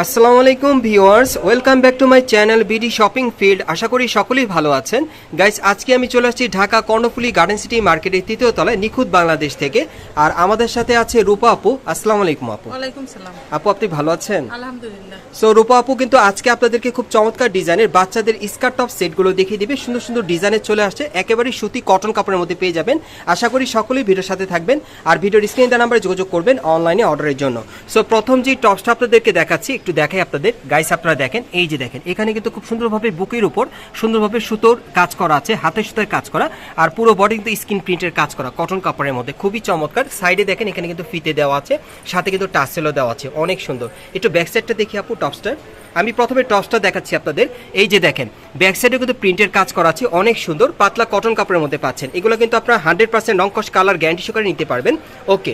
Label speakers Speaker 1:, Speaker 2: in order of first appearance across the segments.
Speaker 1: আসসালামু আলাইকুম viewers welcome back to my channel BD shopping field আশা করি সকলেই ভালো আছেন। গাইস আজকে আমি চলে আসছি ঢাকা কর্ণফুলি গার্ডেন সিটি মার্কেটের তৃতীয় তলায় নিখুঁত বাংলাদেশ থেকে। আর আমাদের সাথে আছে রূপা আপু। আসসালামু আলাইকুম আপু।
Speaker 2: ওয়ালাইকুম সালাম।
Speaker 1: আপু আপনি ভালো আছেন?
Speaker 2: আলহামদুলিল্লাহ।
Speaker 1: সো রূপা আপু কিন্তু আজকে আপনাদেরকে খুব চমৎকার ডিজাইনের বাচ্চাদের স্কার্ট টপ সেটগুলো দেখিয়ে দিবে। সুন্দর সুন্দর ডিজাইনের চলে আসছে। একেবারে সুতি কটন কাপড়ের মধ্যে পেয়ে যাবেন। আশা করি সকলেই ভিডিওর সাথে থাকবেন। আর ভিডিওর স্ক্রিন দেওয়া নাম্বারে যোগাযোগ করবেন অনলাইনে অর্ডারের জন্য। সো প্রথম যে টপসটা আপনাদেরকে দেখাচ্ছি একটু দেখাই আপনাদের। গাইস আপনারা দেখেন, এই যে দেখেন, এখানে কিন্তু খুব সুন্দরভাবে বুকের উপর সুন্দরভাবে সুতোর কাজ করা আছে, হাতের সুতোর কাজ করা, আর পুরো বডি কিন্তু স্কিন প্রিন্টের কাজ করা কটন কাপড়ের মধ্যে। খুবই চমৎকার। সাইডে দেখেন, এখানে কিন্তু ফিতে দেওয়া আছে, সাথে কিন্তু টাসেলও দেওয়া আছে, অনেক সুন্দর। একটু ব্যাক সাইডটা দেখি আপু টপসটার আমি প্রথমে টপসটা দেখাচ্ছি আপনাদের। এই যে দেখেন ব্যাক সাইডে কিন্তু প্রিন্টের কাজ করা আছে, অনেক সুন্দর। পাতলা কটন কাপড়ের মধ্যে পাচ্ছেন। এগুলো কিন্তু আপনারা হান্ড্রেড পার্সেন্ট রংকশ কালার গ্যারান্টি সহকারে নিতে পারবেন। ওকে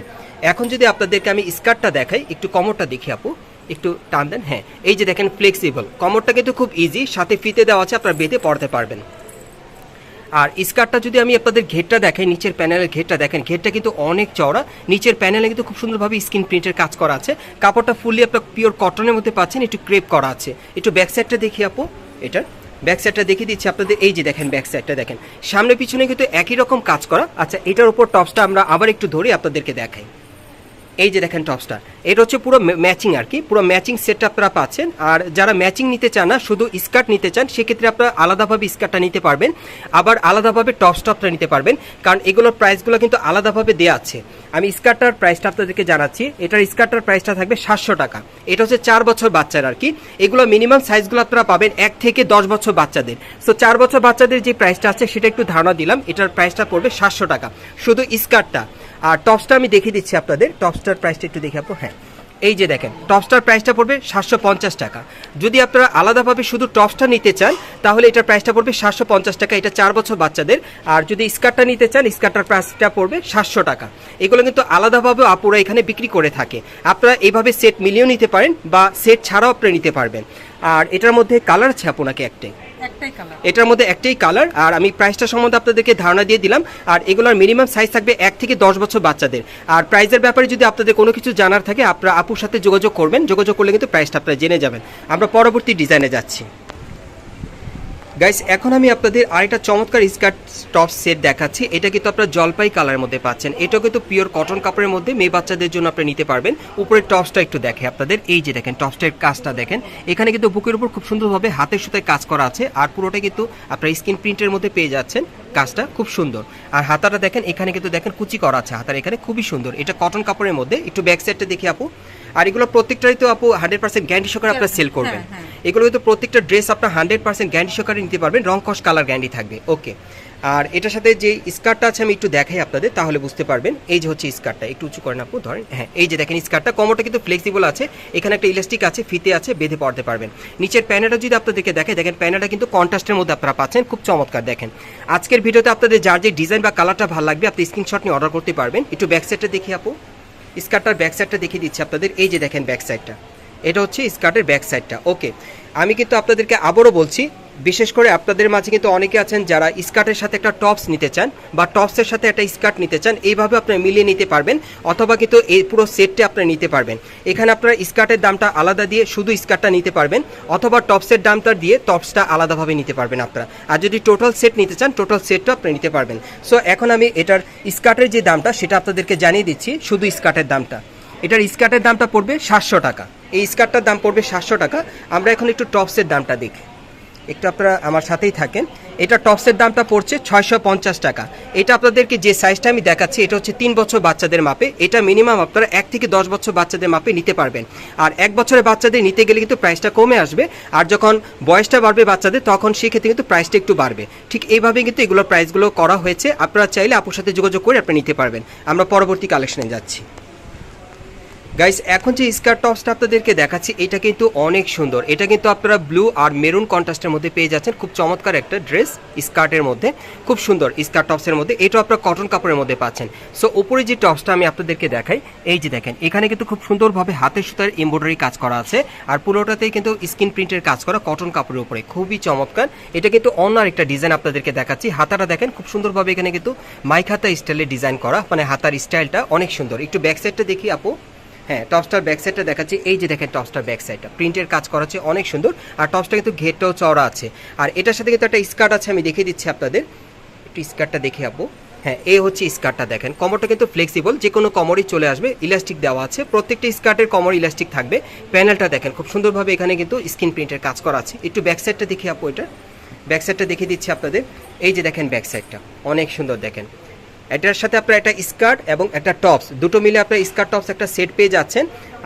Speaker 1: এখন যদি আপনাদেরকে আমি স্কার্টটা দেখাই, একটু কমরটা দেখি আপু। একটু টান দেন হ্যাঁ। এই যে দেখেন ফ্লেক্সিবল কমরটা কিন্তু খুব ইজি সাথে ফিতে দেওয়া আছে, আপনারা বেঁধে পড়তে পারবেন। আর স্কার্টটা যদি আমি আপনাদের ঘেরটা দেখাই, নিচের প্যানেলের ঘেরটা দেখেন, ঘেরটা কিন্তু অনেক চওড়া। নিচের প্যানেলে কিন্তু খুব সুন্দরভাবে স্কিন প্রিন্টের কাজ করা আছে। কাপড়টা ফুললি আপনার পিওর কটনের মধ্যে পাচ্ছেন, একটু ক্রেপ করা আছে। একটু ব্যাক সাইডটা দেখি আপু, এটার। ব্যাক সাইডটা দেখিয়ে দিচ্ছি আপনাদের, এই যে দেখেন ব্যাক সাইডটা দেখেন। সামনে পিছনে কিন্তু একই রকম কাজ করা। আচ্ছা এটার উপর টপসটা আমরা আবার একটু ধরে আপনাদেরকে দেখাই। এই যে দেখেন টপসটা এটা হচ্ছে পুরো ম্যাচিং আর কি, পুরো ম্যাচিং সেটটা আপনারা পাচ্ছেন। আর যারা ম্যাচিং নিতে চান না, শুধু স্কার্ট নিতে চান, সেক্ষেত্রে আপনারা আলাদাভাবে স্কার্টটা নিতে পারবেন, আবার আলাদাভাবে টপসটা আপনারা নিতে পারবেন, কারণ এগুলোর প্রাইসগুলো কিন্তু আলাদাভাবে দেওয়া আছে। আমি স্কার্টটার প্রাইসটা আপনাদেরকে জানাচ্ছি, এটার স্কার্টটার প্রাইসটা থাকবে সাতশো টাকা। এটা হচ্ছে চার বছর বাচ্চার আর কি। এগুলো মিনিমাম সাইজগুলো আপনারা পাবেন এক থেকে দশ বছর বাচ্চাদের। সো চার বছর বাচ্চাদের যে প্রাইসটা আছে, সেটা একটু ধারণা দিলাম, এটার প্রাইসটা পড়বে সাতশো টাকা। শুধু স্কার্টটা আর টপসটা আমি দেখে দিচ্ছি আপনাদের। টপসটার প্রাইসটা একটু দেখে আপু হ্যাঁ। এই যে দেখেন, টপসটার প্রাইসটা পড়বে সাতশো পঞ্চাশ টাকা। যদি আপনারা আলাদাভাবে শুধু টপসটা নিতে চান, তাহলে এটার প্রাইসটা পড়বে সাতশো পঞ্চাশ টাকা। এটা চার বছর বাচ্চাদের। আর যদি স্কার্টটা নিতে চান, স্কার্টটার প্রাইসটা পড়বে সাতশো টাকা। এগুলো কিন্তু আলাদাভাবে আপুরা এখানে বিক্রি করে থাকে। আপনারা এইভাবে সেট মিলিয়েও নিতে পারেন বা সেট ছাড়াও আপনারা নিতে পারবেন। আর এটার মধ্যে কালার আছে আপনাকে একটাই। এটার মধ্যে একটাই কালার আর আমি প্রাইসটা সম্বন্ধে আপনাদেরকে ধারণা দিয়ে দিলাম, আর এগুলোর মিনিমাম সাইজ থাকবে এক থেকে দশ বছর বাচ্চাদের। আর প্রাইজের ব্যাপারে যদি আপনাদের কোনো কিছু জানার থাকে, আপনারা আপুর সাথে যোগাযোগ করবেন, যোগাযোগ করলে কিন্তু প্রাইসটা আপনারা জেনে যাবেন। আমরা পরবর্তী ডিজাইনে যাচ্ছি। গাইস এখন আমি আপনাদের আরেকটা চমৎকার স্কার্ট টপ সেট দেখাচ্ছি। এটা কিন্তু আপনারা জলপাই কালারের মধ্যে পাচ্ছেন। এটা কিন্তু পিওর কটন কাপড়ের মধ্যে মেয়ে বাচ্চাদের জন্য আপনি নিতে পারবেন। উপরের টপসটা একটু দেখে আপনাদের। এই যে দেখেন টপসটার কাজটা দেখেন। এখানে কিন্তু বুকের উপর খুব সুন্দরভাবে হাতের সুতায় কাজ করা আছে। আর পুরোটা কিন্তু আপনার স্কিন প্রিন্টের মধ্যে পেয়ে যাচ্ছেন। কাজটা খুব সুন্দর। আর হাতাটা দেখেন, এখানে কিন্তু দেখেন কুচি করা আছে। হাতার এখানে খুবই সুন্দর। এটা কটন কাপড়ের মধ্যে। একটু ব্যাক সাইডটা দেখি আপু। আর এগুলো প্রত্যেকটাই তো আপু হান্ড্রেড পার্সেন্ট গ্যারান্টি সহকারে আপনারা সেল করবেন।
Speaker 2: হ্যাঁ, হ্যাঁ।
Speaker 1: এগুলো কিন্তু প্রত্যেকটা ড্রেস আপনার হান্ড্রেড পার্সেন্ট গ্যারান্টি সহকারে নিতে পারবেন। রং কস কালার গ্যারান্টি থাকবে। ওকে আর এটার সাথে যে স্কার্টটা আছে আমি একটু দেখাই আপনাদের তাহলে বুঝতে পারবেন। এই যে হচ্ছে স্কার্টটা একটু উঁচু করেন আপু ধরেন। হ্যাঁ এই যে দেখেন স্কার্টটা কমরটা কিন্তু ফ্লেক্সিবল আছে। এখানে একটা ইলাস্টিক আছে ফিতে আছে বেঁধে পড়তে পারবেন। নিচের প্যানেটা যদি আপনাদেরকে দেখে দেখেন প্যানেটা কিন্তু কন্ট্রাস্টের মধ্যে আপনারা পাচ্ছেন। খুব চমৎকার দেখেন। আজকের ভিডিওতে আপনাদের যার যে ডিজাইন বা কালারটা ভালো লাগবে আপনি স্ক্রিনশট নিয়ে অর্ডার করতে পারবেন। একটু ব্যাক সাইডটা দেখি আপু। স্কার্টটার ব্যাক সাইডটা দেখিয়ে দিচ্ছি আপনাদের। এই যে দেখেন ব্যাক সাইডটা। এটা হচ্ছে স্কার্টের ব্যাক সাইডটা। ওকে। আমি কিন্তু আপনাদেরকে আবারও বলছি বিশেষ করে আপনাদের মাঝে কিন্তু অনেকে আছেন যারা স্কার্টের সাথে একটা টপস নিতে চান বা টপসের সাথে একটা স্কার্ট নিতে চান, এইভাবে আপনারা মিলিয়ে নিতে পারবেন অথবা কিন্তু এই পুরো সেটটা আপনারা নিতে পারবেন। এখানে আপনারা স্কার্টের দামটা আলাদা দিয়ে শুধু স্কার্টটা নিতে পারবেন অথবা টপসের দামটা দিয়ে টপসটা আলাদাভাবে নিতে পারবেন আপনারা। আর যদি টোটাল সেট নিতে চান, টোটাল সেটটা আপনি নিতে পারবেন। সো এখন আমি এটার স্কার্টের যে দামটা, সেটা আপনাদেরকে জানিয়ে দিচ্ছি শুধু স্কার্টের দামটা। এটার স্কার্টের দামটা পড়বে সাতশো টাকা। এই স্কার্টটার দাম পড়বে সাতশো টাকা। আমরা এখন একটু টপসের দামটা দেখি। একটু আপনারা আমার সাথেই থাকেন। এটা টপসের দামটা পড়ছে ছয়শো পঞ্চাশ টাকা। এটা আপনাদেরকে যে সাইজটা আমি দেখাচ্ছি, এটা হচ্ছে তিন বছর বাচ্চাদের মাপে। এটা মিনিমাম আপনারা এক থেকে দশ বছর বাচ্চাদের মাপে নিতে পারবেন। আর এক বছরের বাচ্চাদের নিতে গেলে কিন্তু প্রাইসটা কমে আসবে। আর যখন বয়সটা বাড়বে বাচ্চাদের, তখন সেক্ষেত্রে কিন্তু প্রাইসটা একটু বাড়বে। ঠিক এইভাবে কিন্তু এগুলোর প্রাইসগুলো করা হয়েছে। আপনারা চাইলে আপুর সাথে যোগাযোগ করে আপনি নিতে পারবেন। আমরা পরবর্তী কালেকশনে যাচ্ছি। গাইস এখন যে স্কার্ট টপসটা আপনাদেরকে দেখাচ্ছি, এটা কিন্তু অনেক সুন্দর। এটা কিন্তু আপনারা ব্লু আর মেরুন কন্ট্রাস্টের মধ্যে পেয়ে যাচ্ছেন। খুব চমৎকার একটা ড্রেস স্কার্টের মধ্যে। খুব সুন্দর স্কার্ট টপসের মধ্যে। এটা আপনারা কটন কাপড়ের মধ্যে পাচ্ছেন। সো উপরে যে টপসটা আমি আপনাদেরকে দেখাই, এই যে দেখেন, এখানে কিন্তু খুব সুন্দরভাবে হাতের সুতার এমব্রয়ডারি কাজ করা আছে। আর পুরোটাতেই কিন্তু স্কিন প্রিন্টের কাজ করা কটন কাপড়ের উপরে। খুবই চমৎকার। এটা কিন্তু অন্য একটা ডিজাইন আপনাদেরকে দেখাচ্ছি। হাতাটা দেখেন, খুব সুন্দরভাবে এখানে কিন্তু মাইক হাতা স্টাইলে ডিজাইন করা। মানে হাতার স্টাইলটা অনেক সুন্দর। একটু ব্যাক সাইডটা দেখি আপু। হ্যাঁ টপস্টার ব্যাক সাইডটা দেখাচ্ছি। এই যে দেখেন টপস্টার ব্যাক সাইডটা প্রিন্টের কাজ করা আছে অনেক সুন্দর। আর টপসটা কিন্তু ঘেরটাও চওড়া আছে। আর এটার সাথে কিন্তু একটা স্কার্ট আছে, আমি দেখিয়ে দিচ্ছি আপনাদের। একটু স্কার্টটা দেখে আপু হ্যাঁ এই হচ্ছে স্কার্টটা দেখেন। কমরটা কিন্তু ফ্লেক্সিবল যে কোনো কমরই চলে আসবে। ইলাস্টিক দেওয়া আছে। প্রত্যেকটা স্কার্টের কমর ইলাস্টিক থাকবে। প্যানেলটা দেখেন, খুব সুন্দরভাবে এখানে কিন্তু স্ক্রিন প্রিন্টের কাজ করা আছে। একটু ব্যাক সাইডটা দেখি আপু এটা। ব্যাক সাইডটা দেখিয়ে দিচ্ছি আপনাদের। এই যে দেখেন ব্যাক সাইডটা অনেক সুন্দর দেখেন। এটার সাথে আপনার একটা স্কার্ট এবং একটা টপস, দুটো মিলে আপনার স্কার্ট, টপস একটা সেট পেয়ে যাচ্ছেন।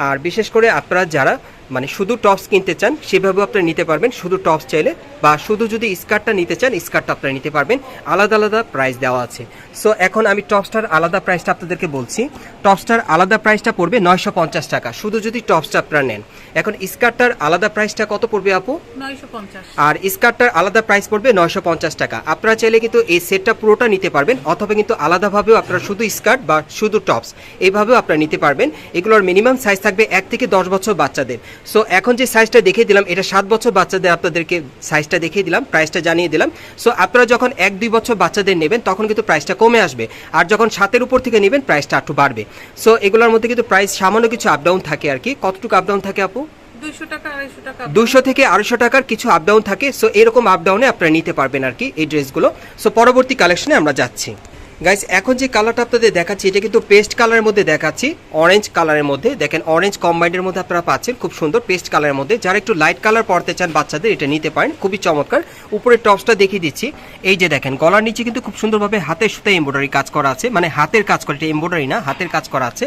Speaker 1: আর বিশেষ করে আপনারা যারা মানে শুধু টপস কিনতে চান সেভাবেও আপনারা নিতে পারবেন। শুধু টপস চাইলে বা শুধু যদি স্কার্টটা নিতে চান স্কার্টটা আপনারা নিতে পারবেন। আলাদা আলাদা প্রাইস দেওয়া আছে। সো এখন আমি টপসটার আলাদা প্রাইসটা আপনাদেরকে বলছি। টপসটার আলাদা প্রাইসটা পড়বে নয়শো পঞ্চাশ টাকা। শুধু যদি টপসটা আপনারা নেন। এখন স্কার্টটার আলাদা প্রাইসটা কত পড়বে আপু? আর স্কার্টটার আলাদা প্রাইস পড়বে নয়শো পঞ্চাশ টাকা। আপনারা চাইলে কিন্তু এই সেটটা পুরোটা নিতে পারবেন অথবা কিন্তু আলাদাভাবেও আপনারা শুধু স্কার্ট বা শুধু টপস এইভাবেও আপনারা নিতে পারবেন। এগুলোর মিনিমাম সাইজ থাকবে এক থেকে দশ বছর বাচ্চাদের। সো এখন যে সাইজটা দেখিয়ে দিলাম এটা সাত বছর বাচ্চাদের আপনাদেরকে সাইজটা দেখিয়ে দিলাম প্রাইসটা জানিয়ে দিলাম। সো আপনারা যখন এক দুই বছর বাচ্চাদের নেবেন তখন কিন্তু প্রাইসটা কমে আসবে। আর যখন সাতের উপর থেকে নেবেন প্রাইসটা একটু বাড়বে। সো এগুলোর মধ্যে কিন্তু প্রাইস সামান্য কিছু আপডাউন থাকে আর কি। কতটুকু আপ ডাউন থাকে আপু?
Speaker 2: দুইশো টাকা আড়াইশো
Speaker 1: দুশো থেকে আড়াইশো টাকার কিছু আপডাউন থাকে। সো এরকম আপডাউনে আপনারা নিতে পারবেন আর কি এই ড্রেসগুলো সো পরবর্তী কালেকশনে আমরা যাচ্ছি। গাইস এখন যে কালারটা আপনাদের দেখাচ্ছি, এটা কিন্তু পেস্ট কালারের মধ্যে দেখাচ্ছি। অরেঞ্জ কালারের মধ্যে। দেখেন অরেঞ্জ কম্বাইন্ডের মধ্যে আপনারা পাচ্ছেন। খুব সুন্দর পেস্ট কালারের মধ্যে। যারা একটু লাইট কালার পড়তে চান বাচ্চাদের, এটা নিতে পারেন। খুবই চমৎকার। উপরে টপসটা দেখিয়ে দিচ্ছি। এই যে দেখেন, গলার নিচে কিন্তু খুব সুন্দরভাবে হাতের সুতায় এমব্রয়ডারি কাজ করা আছে। মানে হাতের কাজ করা, এটা এমব্রয়ডারি না, হাতের কাজ করা আছে।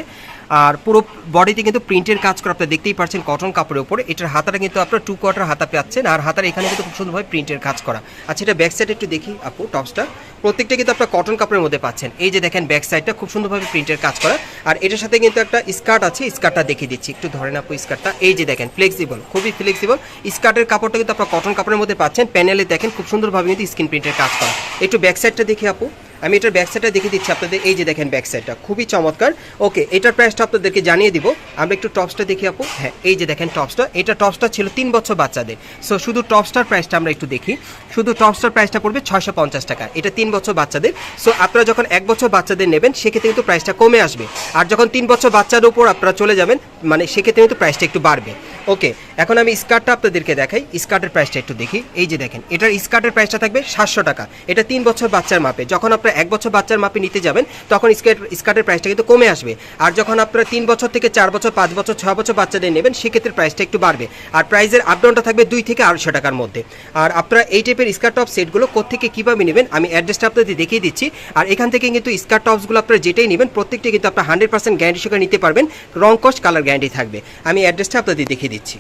Speaker 1: আর পুরো বডিতে কিন্তু প্রিন্টের কাজ করা আপনি দেখতেই পাচ্ছেন কটন কাপড়ের উপরে। এটার হাতাটা কিন্তু আপনার টু কোয়ার্টার হাতা পাচ্ছেন আর হাতার এখানে কিন্তু খুব সুন্দরভাবে প্রিন্টের কাজ করা। আচ্ছা এটা ব্যাক সাইড একটু দেখি আপু টপসটা প্রত্যেকটা কিন্তু আপনার কটন কাপড়ের মধ্যে পাচ্ছেন। এই যে দেখেন ব্যাক সাইডটা খুব সুন্দরভাবে প্রিন্টের কাজ করা। আর এটার সাথে কিন্তু একটা স্কার্ট আছে স্কার্টটা দেখিয়ে দিচ্ছি। একটু ধরেন আপু স্কার্টটা এই যে দেখেন ফ্লেক্সিবল খুবই ফ্লেক্সিবল স্কার্টের কাপড়টা কিন্তু আপনার কটন কাপড়ের মধ্যে পাচ্ছেন। প্যানেলে দেখেন খুব সুন্দরভাবে কিন্তু স্ক্রিন প্রিন্টের কাজ করা। একটু ব্যাক সাইডটা দেখি আপু। আমি এটার ব্যাক সাইডটা দেখিয়ে দিচ্ছি আপনাদের। এই যে দেখেন ব্যাক সাইডটা খুবই চমৎকার। ওকে এটার প্রাইসটা আপনাদেরকে জানিয়ে দিব। আমরা একটু টপসটা দেখি আপু। হ্যাঁ এই যে দেখেন টপসটা এটা টপসটা ছিল তিন বছর বাচ্চাদের। সো শুধু টপসটার প্রাইসটা আমরা একটু দেখি। শুধু টপসটার প্রাইসটা পড়বে ছয়শো পঞ্চাশ টাকা। এটা তিন বছর বাচ্চাদের। সো আপনারা যখন এক বছর বাচ্চাদের নেবেন, সেক্ষেত্রে কিন্তু প্রাইসটা কমে আসবে। আর যখন তিন বছর বাচ্চার উপর আপনারা চলে যাবেন মানে সেক্ষেত্রে কিন্তু প্রাইসটা একটু বাড়বে। ওকে এখন আমি স্কার্টটা আপনাদেরকে দেখাই। স্কার্টের প্রাইসটা একটু দেখি। এই যে দেখেন, এটার স্কার্টের প্রাইসটা থাকবে সাতশো টাকা। এটা তিন বছর বাচ্চার মাপে। যখন আপনারা এক বছর বাচ্চার মাপে নিতে যাবেন, তখন স্কার্ট, স্কার্টের প্রাইসটা কিন্তু কমে আসবে। আর যখন আপনারা তিন বছর থেকে চার বছর, পাঁচ বছর ছয় বছর বাচ্চাদের নেবেন, সেক্ষেত্রে প্রাইসটা একটু বাড়বে। আর প্রাইসের আপডাউনটা থাকবে দুই থেকে আড়াইশো টাকার মধ্যে। আর আপনারা এই টাইপের স্কার্ট টপ সেটগুলো কোথেকে কীভাবে নেবেন, আমি অ্যাড্রেসটা আপনাদের দেখিয়ে দিচ্ছি। আর এখান থেকে কিন্তু স্কার্ট টপসগুলো আপনারা যেটাই নেবেন, প্রত্যেকটি কিন্তু আপনার হান্ড্রেড পার্সেন্ট গ্যারান্টি সহকারে নিতে পারবেন। রং কস্ট কালার গ্যারান্টি থাকবে। আমি অ্যাড্রেসটা আপনাদের দেখিয়ে দিচ্ছি।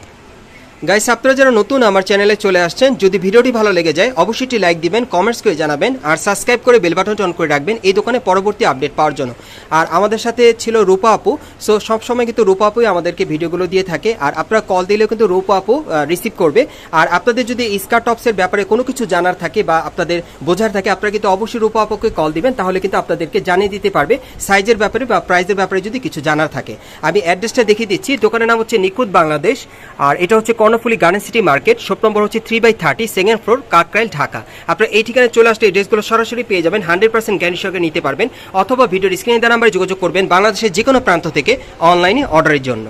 Speaker 1: গাইস আপনারা যারা নতুন আমার চ্যানেলে চলে আসছেন, যদি ভিডিওটি ভালো লেগে যায়, অবশ্যই একটি লাইক দিবেন কমেন্টস করে জানাবেন, আর সাবস্ক্রাইব করে বেল বাটনটি অন করে রাখবেন এই দোকানে পরবর্তী আপডেট পাওয়ার জন্য। আর আমাদের সাথে ছিল রূপা আপু সো সবসময় কিন্তু রূপা আপুই আমাদেরকে ভিডিওগুলো দিয়ে থাকে, আর আপনারা কল দিলেও কিন্তু রূপা আপু রিসিভ করবে। আর আপনাদের যদি স্কার টপসের ব্যাপারে কোনো কিছু জানার থাকে বা আপনাদের বোঝার থাকে, আপনারা কিন্তু অবশ্যই রূপা আপুকে কল দিবেন, তাহলে কিন্তু আপনাদেরকে জানিয়ে দিতে পারবে সাইজের ব্যাপারে বা প্রাইজের ব্যাপারে যদি কিছু জানার থাকে। আমি অ্যাড্রেসটা দেখিয়ে দিচ্ছি, দোকানের নাম হচ্ছে নিখুঁত বাংলাদেশ, আর এটা হচ্ছে Karnaphuli garden city market shop number হচ্ছে three by thirty second floor Kakrail, Dhaka. আপনার এই ঠিকানায় চলে আসলে ড্রেসগুলো সরাসরি পেয়ে যাবেন হান্ড্রেড পার্সেন্ট গ্যারান্টি সঙ্গে নিতে পারবেন, অথবা ভিডিওর স্ক্রিনে দেওয়া নাম্বারে যোগাযোগ করবেন বাংলাদেশের যে কোনো প্রান্ত থেকে অনলাইনে অর্ডারের জন্য।